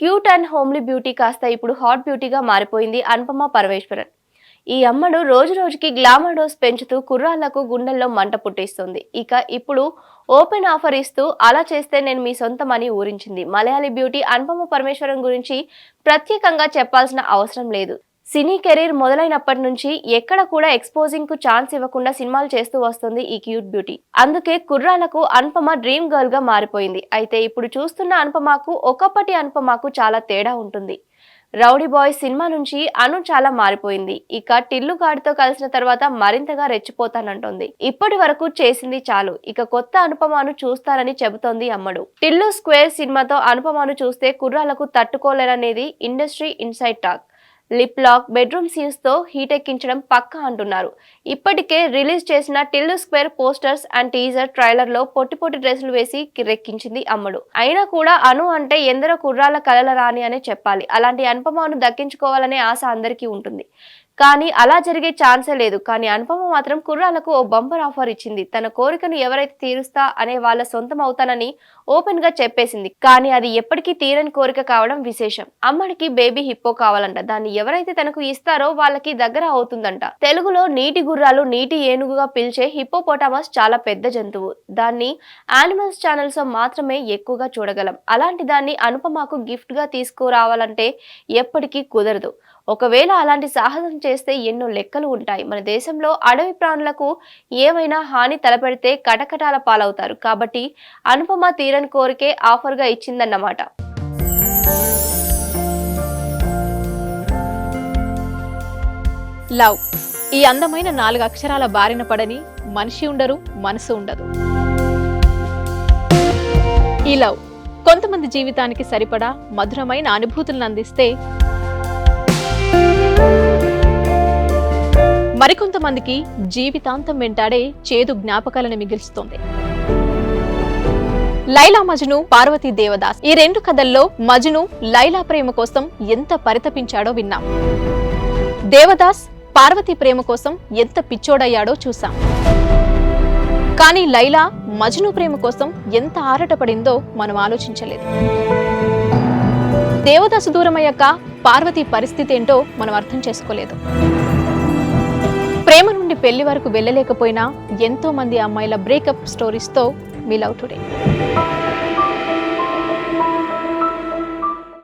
Cute and homely beauty కాస్త ఇప్పుడు hot బ్యూటీగా మారిపోయింది అనుపమ పరమేశ్వరన్. ఈ అమ్మడు రోజు రోజుకి గ్లామర్ డోస్ పెంచుతూ కుర్రాళ్ళకు గుండెల్లో మంట పుట్టిస్తుంది. ఇక ఇప్పుడు ఓపెన్ ఆఫర్ ఇస్తూ అలా చేస్తే నేను మీ సొంతమని ఊరించింది. మలయాళీ బ్యూటీ అనుపమ పరమేశ్వరన్ గురించి ప్రత్యేకంగా చెప్పాల్సిన అవసరం లేదు. సినీ కెరీర్ మొదలైనప్పటి నుంచి ఎక్కడ కూడా ఎక్స్పోజింగ్కు ఛాన్స్ ఇవ్వకుండా సినిమాలు చేస్తూ వస్తుంది ఈ క్యూట్ బ్యూటీ. అందుకే కుర్రాలకు అనుపమ డ్రీమ్ గర్ల్గా మారిపోయింది. అయితే ఇప్పుడు చూస్తున్న అనుపమకు ఒకప్పటి అనుపమకు చాలా తేడా ఉంటుంది. రౌడీ బాయ్ సినిమా నుంచి అను చాలా మారిపోయింది. ఇక టిల్లు గాడితో కలిసిన తర్వాత మరింతగా రెచ్చిపోతానంటోంది. ఇప్పటి వరకు చేసింది చాలు. ఇక కొత్త అనుపమాను చూస్తారని చెబుతోంది అమ్మడు. టిల్లు స్క్వేర్ సినిమాతో అనుపమాను చూస్తే కుర్రాలకు తట్టుకోలేరనేది industry inside talk. Lip lock bedroom సీన్స్తో heat ఎక్కించడం పక్కా అంటున్నారు. ఇప్పటికే రిలీజ్ చేసిన Tillu square posters and teaser ట్రైలర్లో పొట్టి పొట్టి డ్రెస్సులు వేసి కిరెక్కించింది అమ్మడు. అయినా కూడా అను అంటే ఎందరో కుర్రాల కలల రాని అనే చెప్పాలి. అలాంటి అనుపమను దక్కించుకోవాలనే ఆశ అందరికీ ఉంటుంది. కానీ అలా జరిగే ఛాన్సే లేదు. కానీ అనుపమ మాత్రం కుర్రాలకు ఓ బంపర్ ఆఫర్ ఇచ్చింది. తన కోరికను ఎవరైతే తీరుస్తా అనే వాళ్ళ సొంతం అవుతానని ఓపెన్గా చెప్పేసింది. కానీ అది ఎప్పటికీ తీరని కోరిక కావడం విశేషం. అమ్మడికి బేబీ హిప్పో కావాలంట. దాన్ని ఎవరైతే తనకు ఇస్తారో వాళ్ళకి దగ్గర అవుతుందంట. తెలుగులో నీటి గుర్రాలు నీటి ఏనుగుగా పిలిచే హిప్పోపోటామస్ చాలా పెద్ద జంతువు. దాన్ని యానిమల్స్ ఛానల్స్ మాత్రమే ఎక్కువగా చూడగలం. అలాంటి దాన్ని అనుపమకు గిఫ్ట్గా తీసుకురావాలంటే ఎప్పటికీ కుదరదు. ఒకవేళ అలాంటి సాహసం చేస్తే ఎన్నో లెక్కలు ఉంటాయి. మన దేశంలో అడవి ప్రాణులకు ఏమైనా హాని తలపెడితే కటకటాల పాలవుతారు. కాబట్టి అనుపమ తీరని కోరికే ఆఫర్గా ఇచ్చిందన్నమాట. లవ్. ఈ అందమైన నాలుగు అక్షరాల బారిన పడని మనిషి ఉండరు మనసు ఉండదు. ఈ లవ్ కొంతమంది జీవితానికి సరిపడా మధురమైన అనుభూతులను అందిస్తే మరికొంతమందికి జీవితాంతం వెంటాడే చేదు జ్ఞాపకాలను మిగిల్చుతోంది. లైలా మజ్ను పార్వతీ దేవదాస్. ఈ రెండు కథల్లో మజ్ను లైలా ప్రేమ కోసం ఎంత పరితపించాడో విన్నాం. దేవదాస్ పార్వతి ప్రేమ కోసం ఎంత పిచ్చోడయ్యాడో చూశాం. కానీ లైలా మజ్ను ప్రేమ కోసం ఎంత ఆరాటపడిందో మనం ఆలోచించలేదు. దేవదాసు దూరమయ్యాక పార్వతి పరిస్థితి ఏంటో మనం అర్థం చేసుకోలేదు. ప్రేమ నుండి పెళ్ళి వరకు వెళ్ళలేకపోయినా ఎంతో మంది అమ్మాయిల బ్రేకప్ స్టోరీస్తో మీ లవ్ టుడే